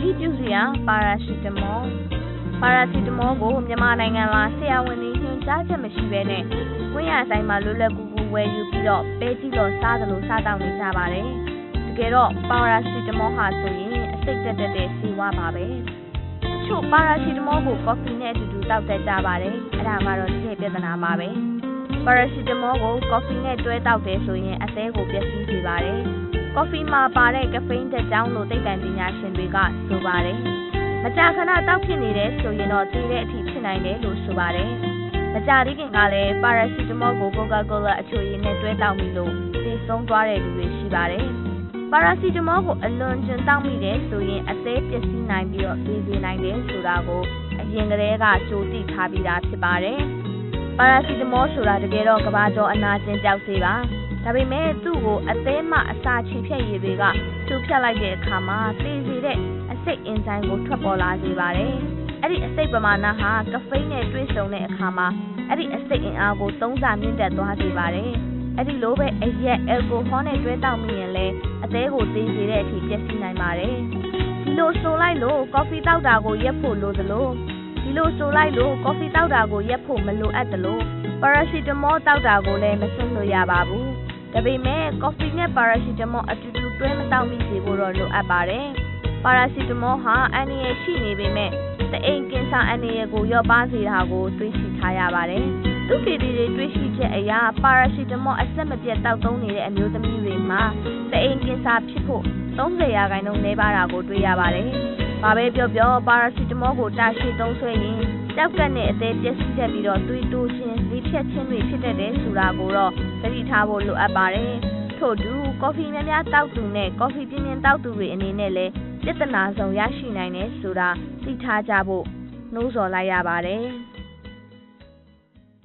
တိပြုစရာပါရာစီတမောပါရာစီတမောကိုမြန်မာနိုင်ငံမှာဆရာဝန်တွေညွှန်ကြားချက်မရှိဘဲနဲ့ဝင်းရဆိုင်မှာလွတ်လပ်ကူကူဝယ်ယူပြီးတော့ပဲကြည့်တော့စားသလိုစားတောက်နေကြပါတယ်တကယ်တော့ပါရာစီတမောဟာဆိုရင်အစိတ်တက်တက်တဲ့စီဝါပါပဲတချို့ပါရာစီတမောကိုကော်ဖီနဲ့အတူတူတောက်တတ်ကြပါတယ်အဲ့ဒါကတော့ဒီပြဿနာပါပဲပါရာစီတမောကိုကော်ဖီနဲ့တွဲတောက်တယ်ဆိုရင်အသေးကိုပျက်စီးစေပါတယ် ကော်ဖီမှာပါတဲ့ကဖိန်းတက်ကြောင်းလို့သိပ္ပံပညာရှင်တွေကဆိုပါတယ်မကြာခဏတောက်ဖြစ်နေတယ်ဆိုရင်တော့တည်တဲ့အထိဖြစ်နိုင်တယ်လို့ဆိုပါတယ်မကြာသေးခင်ကလည်းပါရာစီတမောကိုကိုကာကိုလာအချိုရည်နဲ့တွဲတောက်မိလို့သိဆုံးသွားတဲ့လူတွေရှိပါတယ်ပါရာစီတမောကိုအလွန်ကျွံတောက်မိတယ်ဆိုရင်အသေးပျက်စီးနိုင်ပြီးတော့သိစေနိုင်တယ်ဆိုတာကိုအရင်ကတည်းကကြိုသိထားပြီးသားဖြစ်ပါတယ်ပါရာစီတမောဆိုတာတကယ်တော့ကဘာကျော်အနာကျင်ကြောက်စေပါ ဒါပေမဲ့သူ့ကိုအသေးမှအစာချီဖြတ်ရည်တွေကသူ့ဖြတ်လိုက်တဲ့အခါမှာသိစေတဲ့အစိတ်အင်ဇိုမ်ကိုထွက်ပေါ်လာစေပါတယ်။အဲ့ဒီအစိတ်ပမာဏဟာကဖိန်းနဲ့တွဲဆုံတဲ့အခါမှာအဲ့ဒီအစိတ်အင်အားကိုသုံးစာမြင့်တက်သွားစေပါတယ်။အဲ့ဒီလိုပဲအရက်အယ်ကိုဟောနဲ့တွဲတောက်မိရင်လည်းအသေးကိုသိစေတဲ့အထိပျက်စီးနိုင်ပါတယ်။ဒီလိုဆိုလိုက်လို့ကော်ဖီတောက်တာကိုရက်ဖို့လိုသလိုဒီလိုဆိုလိုက်လို့ကော်ဖီတောက်တာကိုရက်ဖို့မလိုအပ်သလိုပါရာစီတမောတောက်တာကိုလည်းမစွန့်လို့ရပါဘူး။ ဒါပေမဲ့ကော်ဖီနဲ့ပါရာစီတမောအတူတူတွဲမတောက်မိစေဖို့တော့လိုအပ်ပါတယ်။ပါရာစီတမောဟာအန်နီရဲ့ရှိနေပေမဲ့တအိမ်ကင်ဆာအန်နီရဲ့ကိုရော့ပါစေတာကိုတွေးရှိထားရပါတယ်။သူပြည်တွေတွေးရှိချက်အရာပါရာစီတမောအဆက်မပြတ်တောက်သုံးနေတဲ့အမျိုးသမီးတွေမှာတအိမ်ကင်ဆာဖြစ်ဖို့30ရာခိုင်နှုန်းနည်းပါးတာကိုတွေ့ရပါတယ်။ဘာပဲပြောပြောပါရာစီတမောကိုတာရှည်သုံးဆွဲရင်ကြောက်ကက်နဲ့အသေးပျက်စီးတတ်ပြီးတော့သွေးတိုးခြင်း၊လေဖြတ်ခြင်းတွေဖြစ်တတ်တယ်ဆိုတာကိုတော့သတိထားဖို့လိုအပ်ပါတယ်။ထို့တူကော်ဖီများများတောက်သူနဲ့ကော်ဖီပြင်းပြင်းတောက်သူတွေအနေနဲ့လည်းပြဿနာဆုံးရရှိနိုင်တယ်ဆိုတာသိထားကြဖို့နှိုးဆော်လိုက်ရပါတယ်။